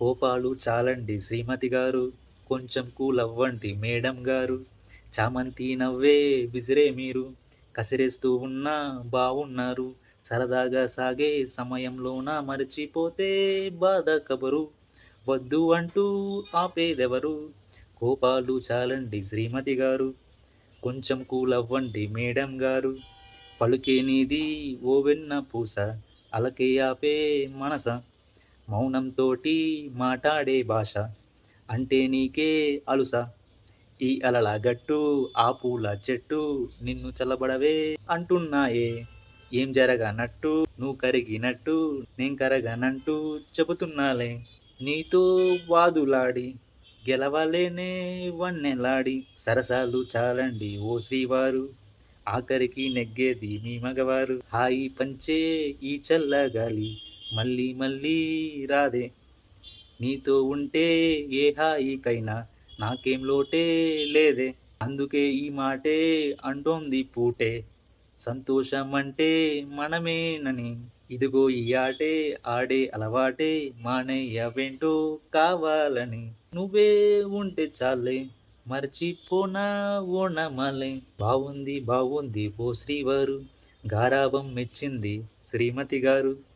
కోపాలు చాలండి శ్రీమతి గారు. కొంచెం కూల్ అవ్వండి మేడం గారు. చామంతి నవ్వే విసిరే మీరు. కసిరేస్తూ ఉన్నా బాగున్నారు సరదాగా సాగే సమయంలోన మరచిపోతే బాధ కబరు వద్దు అంటూ ఆపేదెవరు? కోపాలు చాలండి శ్రీమతి గారు. కొంచెం కూల్ అవ్వండి మేడం గారు. పలుకేనిది ఓ వెన్న పూస. అలకే ఆపే మనస. మౌనంతోటి మాటాడే భాష అంటే నీకే అలుస. ఈ అలల గట్టు ఆ పూల చెట్టు నిన్ను చల్లబడవే అంటున్నాయే. ఏం జరగనట్టు నువ్వు కరిగినట్టు నేను కరగనంటూ చెబుతున్నాలే. నీతో వాదులాడి గెలవలేనే వన్నెలాడి. సరసాలు చాలండి ఓ శ్రీవారు ఆఖరికి నెగ్గేది మీ మగవారు. హాయి పంచే ఈ చల్లగాలి మళ్ళీ మళ్ళీ రాదే. నీతో ఉంటే ఏ హాయికైనా నాకేం లోటే లేదే. అందుకే ఈ మాటే అంటోంది పూటే. సంతోషం అంటే మనమేనని. ఇదిగో ఈ ఆటే ఆడే అలవాటే మానేయవేంటో కావాలని. నువ్వే ఉంటే చాలే మర్చిపోనా ఓనమలే బాగుంది బాగుంది ఓ శ్రీవారు గారాభం మెచ్చింది శ్రీమతి గారు